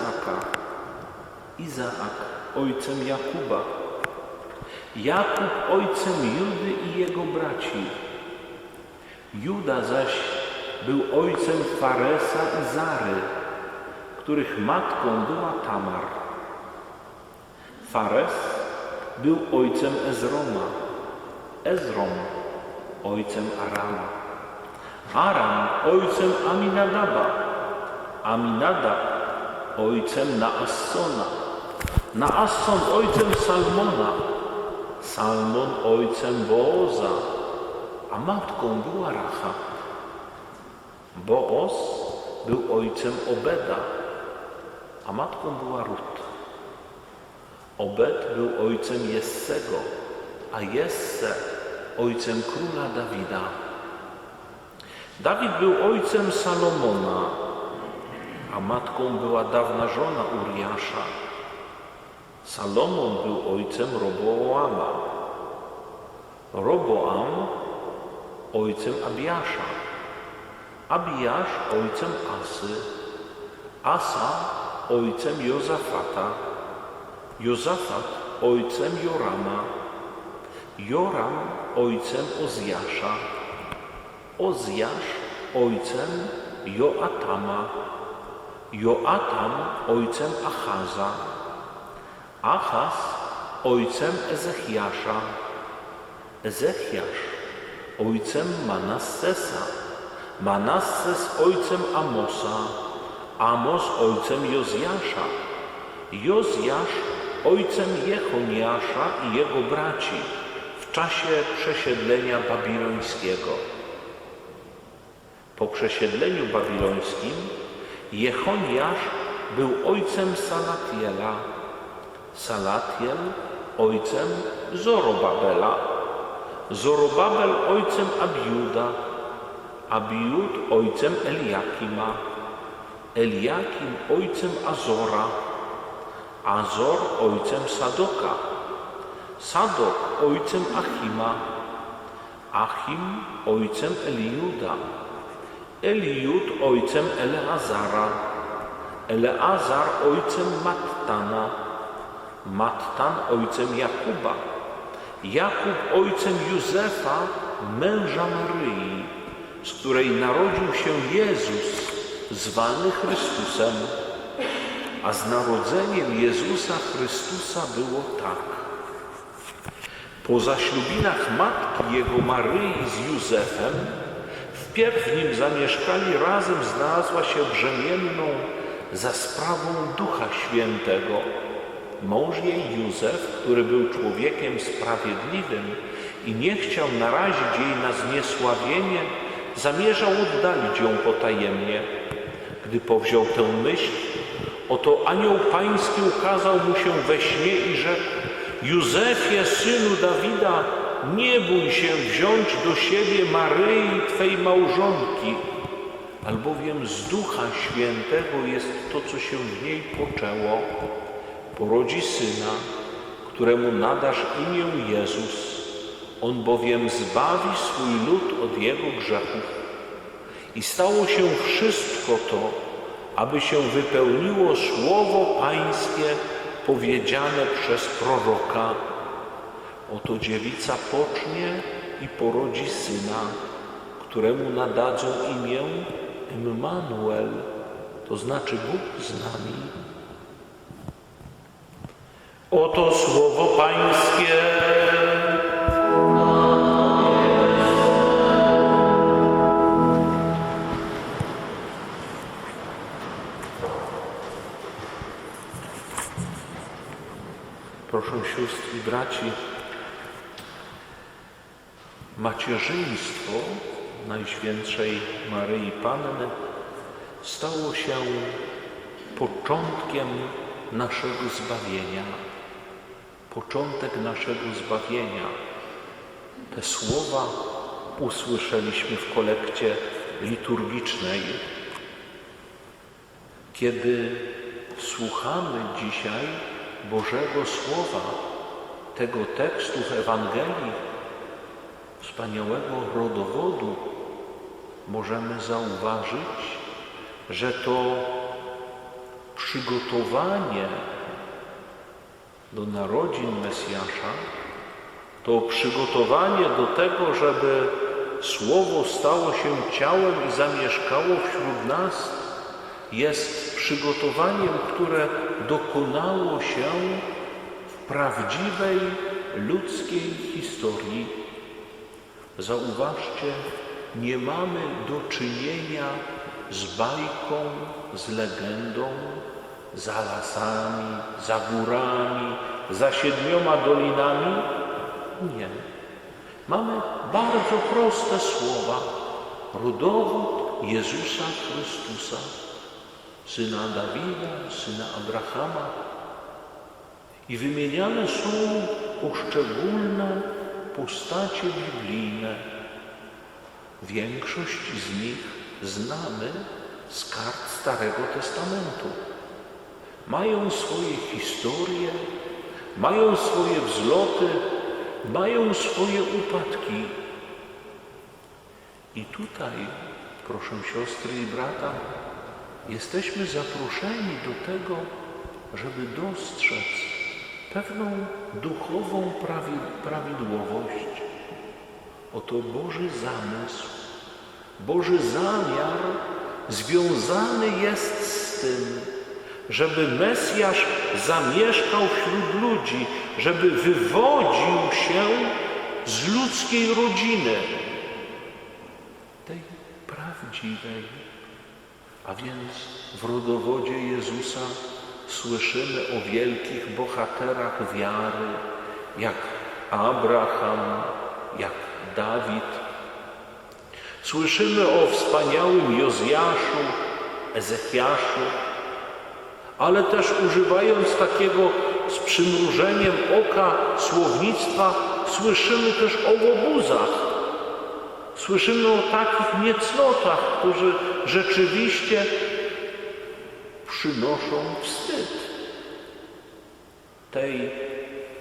Izaaka, Izaak ojcem Jakuba, Jakub ojcem Judy i jego braci. Juda zaś był ojcem Faresa i Zary, których matką była Tamar. Fares był ojcem Ezroma, Ezrom ojcem Arama, Aram ojcem Aminadaba, Aminadab ojcem Naassona, Naasson ojcem Salmona, Salmon ojcem Booza, a matką była Racha. Boaz był ojcem Obeda, a matką była Rut. Obed był ojcem Jessego, a Jesse ojcem króla Dawida. Dawid był ojcem Salomona, a matką była dawna żona Uriasza. Salomon był ojcem Roboama. Roboam ojcem Abiasza. Abiasz ojcem Asy. Asa ojcem Jozafata. Jozafat ojcem Jorama. Joram ojcem Ozjasza. Ozjasz ojcem Joatama. Joatam ojcem Achaza. Achaz ojcem Ezechiasza. Ezechiasz ojcem Manassesa. Manasses ojcem Amosa. Amos ojcem Jozjasza. Jozjasz ojcem Jechoniasza i jego braci w czasie przesiedlenia babilońskiego. Po przesiedleniu babilońskim Jechoniasz był ojcem Salatiela, Salatiel ojcem Zorobabela, Zorobabel ojcem Abiuda, Abiud ojcem Eliakima, Eliakim ojcem Azora, Azor ojcem Sadoka, Sadok ojcem Achima, Achim ojcem Eliuda, Eliud ojcem Eleazara, Eleazar ojcem Mattana, Mattan ojcem Jakuba, Jakub ojcem Józefa, męża Maryi, z której narodził się Jezus, zwany Chrystusem. A z narodzeniem Jezusa Chrystusa było tak. Po zaślubinach matki jego Maryi z Józefem, wpierw nim zamieszkali razem znalazła się brzemienną za sprawą Ducha Świętego. Mąż jej Józef, który był człowiekiem sprawiedliwym i nie chciał narazić jej na zniesławienie, zamierzał oddalić ją potajemnie. Gdy powziął tę myśl, oto anioł pański ukazał mu się we śnie i rzekł Józefie, synu Dawida, nie bój się wziąć do siebie Maryi, Twej małżonki, albowiem z Ducha Świętego jest to, co się w niej poczęło. Porodzi syna, któremu nadasz imię Jezus. On bowiem zbawi swój lud od jego grzechów. I stało się wszystko to, aby się wypełniło słowo Pańskie powiedziane przez proroka. Oto dziewica pocznie i porodzi syna, któremu nadadzą imię Immanuel, to znaczy Bóg z nami. Oto słowo Pańskie. Proszę sióstr i braci, macierzyństwo Najświętszej Maryi Panny stało się początkiem naszego zbawienia. Początek naszego zbawienia. Te słowa usłyszeliśmy w kolekcie liturgicznej. Kiedy słuchamy dzisiaj Bożego Słowa, tego tekstu w Ewangelii, wspaniałego rodowodu, możemy zauważyć, że to przygotowanie do narodzin Mesjasza, to przygotowanie do tego, żeby Słowo stało się ciałem i zamieszkało wśród nas, jest przygotowaniem, które dokonało się w prawdziwej ludzkiej historii. Zauważcie, nie mamy do czynienia z bajką, z legendą, za lasami, za górami, za siedmioma dolinami. Nie. Mamy bardzo proste słowa. Rodowód Jezusa Chrystusa, syna Dawida, syna Abrahama. I wymieniane są poszczególne postacie biblijne. Większość z nich znamy z kart Starego Testamentu. Mają swoje historie, mają swoje wzloty, mają swoje upadki. I tutaj, proszę siostry i brata, jesteśmy zaproszeni do tego, żeby dostrzec pewną duchową prawi- prawidłowość. Oto Boży zamysł, Boży zamiar związany jest z tym, żeby Mesjasz zamieszkał wśród ludzi, żeby wywodził się z ludzkiej rodziny, tej prawdziwej. A więc w rodowodzie Jezusa słyszymy o wielkich bohaterach wiary, jak Abraham, jak Dawid. Słyszymy o wspaniałym Jozjaszu, Ezechiaszu, ale też używając takiego z przymrużeniem oka słownictwa, słyszymy też o łobuzach. Słyszymy o takich niecnotach, którzy rzeczywiście przynoszą wstyd tej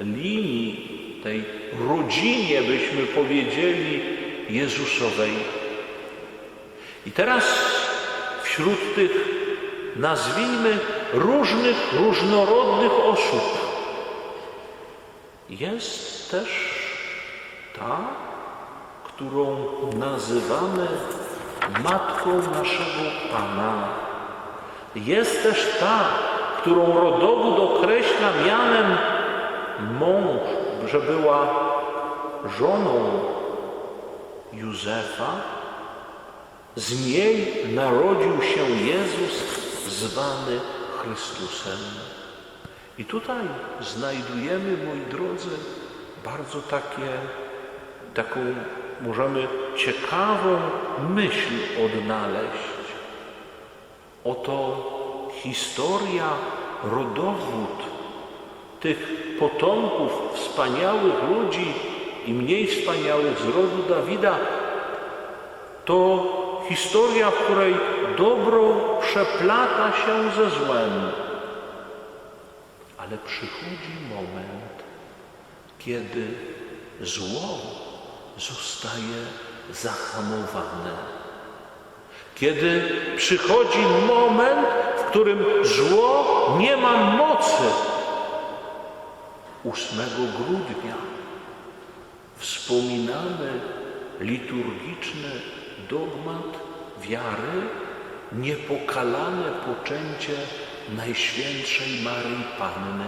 linii, tej rodzinie, byśmy powiedzieli, Jezusowej. I teraz wśród tych, nazwijmy, różnych, różnorodnych osób jest też ta, którą nazywamy Matką naszego Pana. Jest też ta, którą rodowód określa mianem mąż, że była żoną Józefa. Z niej narodził się Jezus, zwany Chrystusem. I tutaj znajdujemy, moi drodzy, bardzo takie, taką możemy ciekawą myśl odnaleźć. Oto historia, rodowód tych potomków wspaniałych ludzi i mniej wspaniałych z rodu Dawida to historia, w której dobro przeplata się ze złem. Ale przychodzi moment, kiedy zło zostaje zahamowane. Kiedy przychodzi moment, w którym zło nie ma mocy. 8 grudnia wspominamy liturgiczny dogmat wiary, niepokalane poczęcie Najświętszej Maryi Panny.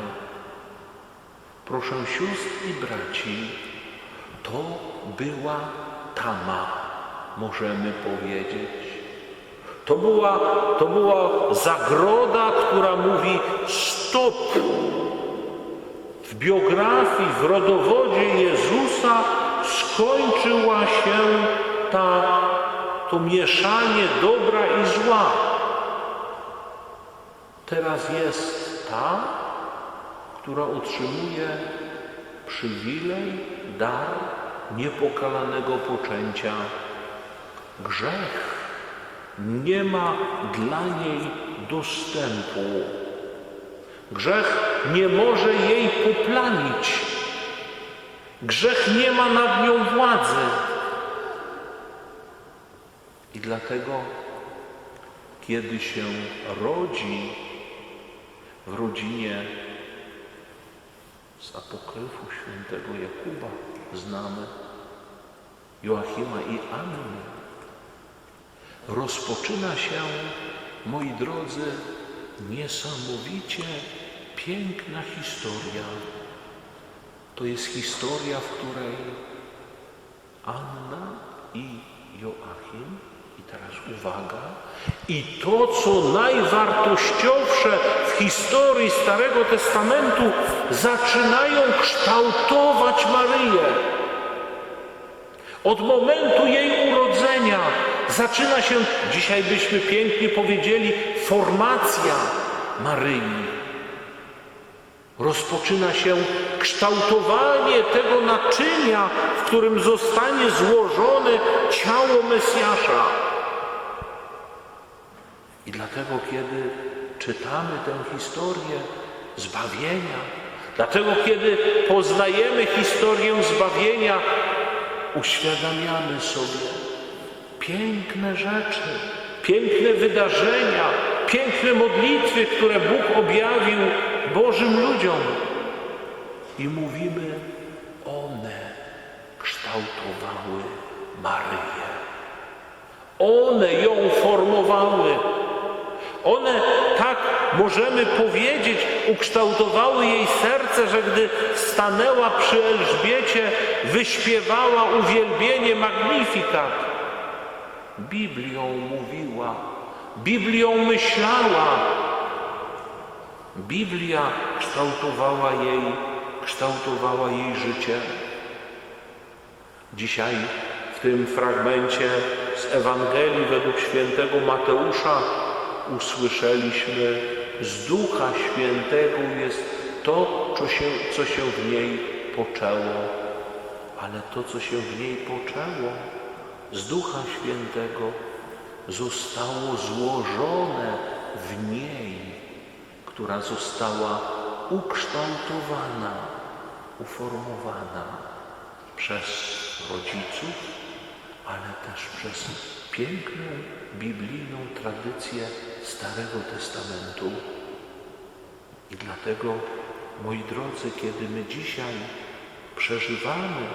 Proszę sióstr i braci, to była tama, możemy powiedzieć. To była, to była zagroda, która mówi stop. W biografii, w rodowodzie Jezusa skończyła się ta, to mieszanie dobra i zła. Teraz jest ta, która otrzymuje przywilej, dar niepokalanego poczęcia grzech. Nie ma dla niej dostępu. Grzech nie może jej poplamić. Grzech nie ma nad nią władzy. I dlatego, kiedy się rodzi w rodzinie z apokryfu świętego Jakuba, znamy Joachima i Anny, rozpoczyna się, moi drodzy, niesamowicie piękna historia. To jest historia, w której Anna i Joachim, i teraz uwaga, i to, co najwartościowsze w historii Starego Testamentu, zaczynają kształtować Maryję. Od momentu jej urodzenia zaczyna się, dzisiaj byśmy pięknie powiedzieli, formacja Maryi. Rozpoczyna się kształtowanie tego naczynia, w którym zostanie złożone ciało Mesjasza. I dlatego, kiedy czytamy tę historię zbawienia, dlatego, kiedy poznajemy historię zbawienia, uświadamiamy sobie piękne rzeczy, piękne wydarzenia, piękne modlitwy, które Bóg objawił Bożym ludziom. I mówimy, one kształtowały Maryję. One ją formowały. One, tak możemy powiedzieć, ukształtowały jej serce, że gdy stanęła przy Elżbiecie, wyśpiewała uwielbienie Magnifikat. Biblią mówiła, Biblią myślała. Biblia kształtowała jej, kształtowała jej życie. Dzisiaj w tym fragmencie z Ewangelii według świętego Mateusza usłyszeliśmy, z Ducha Świętego jest to, co się, co się w niej poczęło. Ale to, co się w niej poczęło, z Ducha Świętego zostało złożone w niej, która została ukształtowana, uformowana przez rodziców, ale też przez piękną biblijną tradycję Starego Testamentu. I dlatego, moi drodzy, kiedy my dzisiaj przeżywamy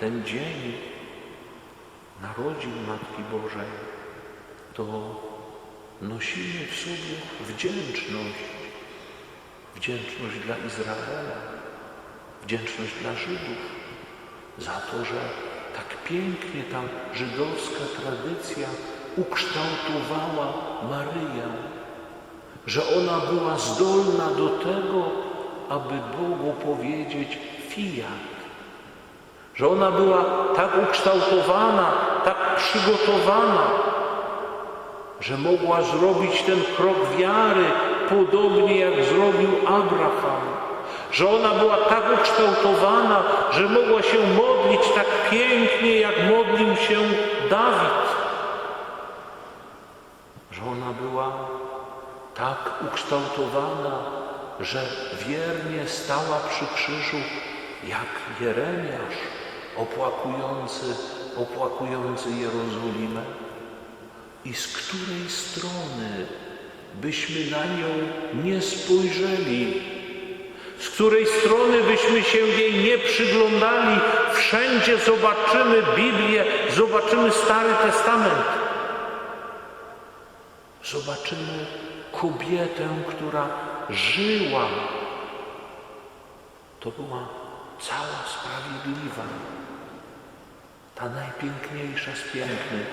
ten dzień narodzin Matki Bożej, to nosimy w sobie wdzięczność. Wdzięczność dla Izraela, wdzięczność dla Żydów za to, że tak pięknie ta żydowska tradycja ukształtowała Maryję, że ona była zdolna do tego, aby Bogu powiedzieć fiat, że ona była tak ukształtowana, tak przygotowana, że mogła zrobić ten krok wiary, podobnie jak zrobił Abraham, że ona była tak ukształtowana, że mogła się modlić tak pięknie, jak modlił się Dawid, że ona była tak ukształtowana, że wiernie stała przy krzyżu, jak Jeremiasz opłakujący, opłakujący Jerozolimę. I z której strony byśmy na nią nie spojrzeli, z której strony byśmy się jej nie przyglądali, wszędzie zobaczymy Biblię, zobaczymy Stary Testament. Zobaczymy kobietę, która żyła. To była cała sprawiedliwa, ta najpiękniejsza z pięknych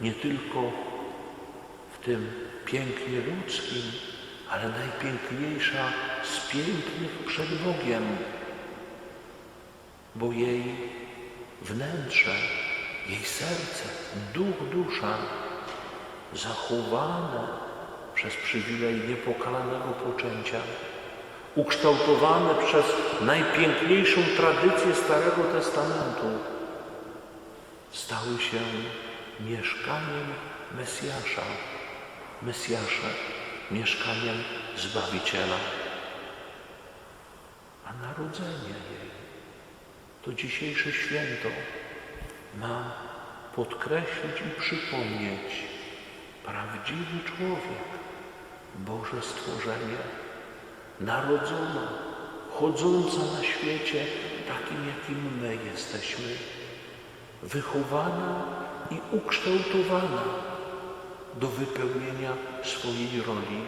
nie tylko w tym pięknie ludzkim, ale najpiękniejsza z pięknych przed Bogiem, bo jej wnętrze, jej serce, duch, dusza zachowane przez przywilej niepokalanego poczęcia, ukształtowane przez najpiękniejszą tradycję Starego Testamentu, stały się mieszkaniem Mesjasza, Mesjasza, mieszkaniem Zbawiciela. A narodzenie jej, to dzisiejsze święto, ma podkreślić i przypomnieć prawdziwy człowiek, Boże stworzenie, narodzona, chodząca na świecie takim, jakim my jesteśmy, wychowana i ukształtowana do wypełnienia swojej roli.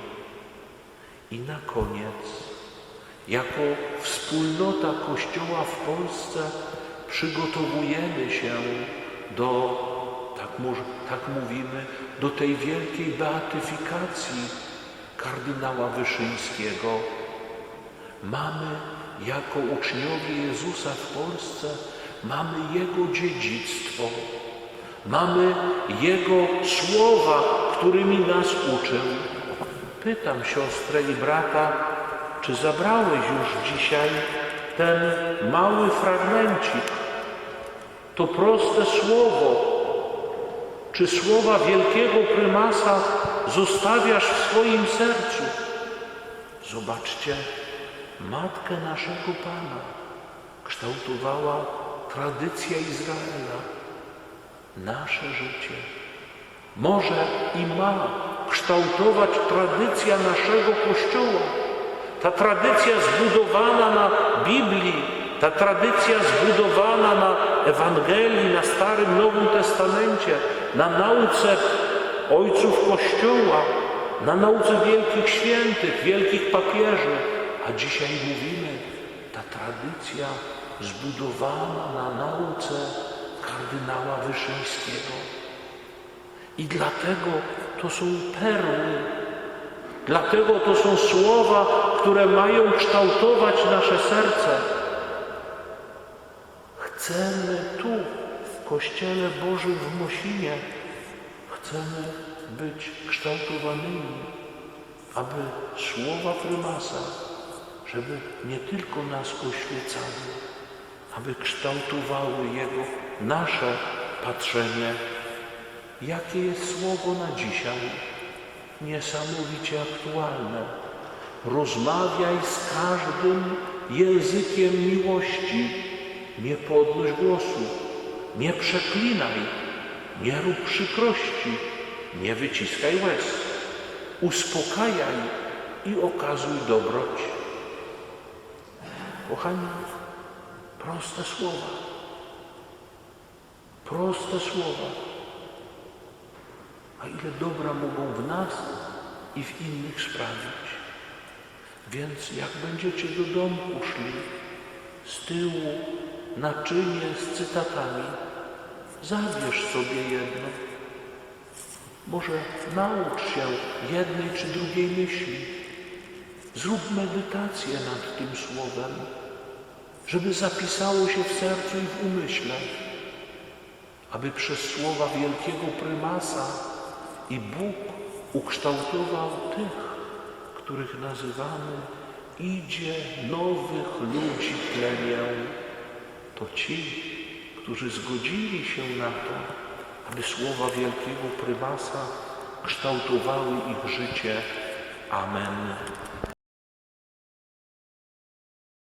I na koniec, jako wspólnota Kościoła w Polsce, przygotowujemy się do, tak, tak mówimy, do tej wielkiej beatyfikacji kardynała Wyszyńskiego. Mamy jako uczniowie Jezusa w Polsce, mamy Jego dziedzictwo, mamy Jego słowa, którymi nas uczył. Pytam siostrę i brata, czy zabrałeś już dzisiaj ten mały fragmencik, to proste słowo, czy słowa wielkiego prymasa zostawiasz w swoim sercu? Zobaczcie, matkę naszego Pana kształtowała tradycja Izraela, nasze życie. Może i ma kształtować tradycja naszego Kościoła. Ta tradycja zbudowana na Biblii, ta tradycja zbudowana na Ewangelii, na Starym Nowym Testamencie, na nauce ojców Kościoła, na nauce wielkich świętych, wielkich papieży. A dzisiaj mówimy, ta tradycja zbudowana na nauce kardynała Wyszyńskiego. I dlatego to są perły, dlatego to są słowa, które mają kształtować nasze serce. Chcemy tu, w Kościele Bożym w Mosinie, chcemy być kształtowanymi, aby słowa prymasa, żeby nie tylko nas oświecały, aby kształtowały Jego nasze patrzenie. Jakie jest słowo na dzisiaj? Niesamowicie aktualne. Rozmawiaj z każdym językiem miłości. Nie podnoś głosu, nie przeklinaj, nie rób przykrości, nie wyciskaj łez. Uspokajaj i okazuj dobroć. Kochani, proste słowa. Proste słowa. A ile dobra mogą w nas i w innych sprawić. Więc jak będziecie do domu szli, z tyłu naczynie z cytatami, zabierz sobie jedno. Może naucz się jednej czy drugiej myśli. Zrób medytację nad tym słowem, żeby zapisało się w sercu i w umyśle, aby przez słowa wielkiego prymasa i Bóg ukształtował tych, których nazywamy idzie nowych ludzi plemię. To ci, którzy zgodzili się na to, aby słowa wielkiego prymasa kształtowały ich życie. Amen.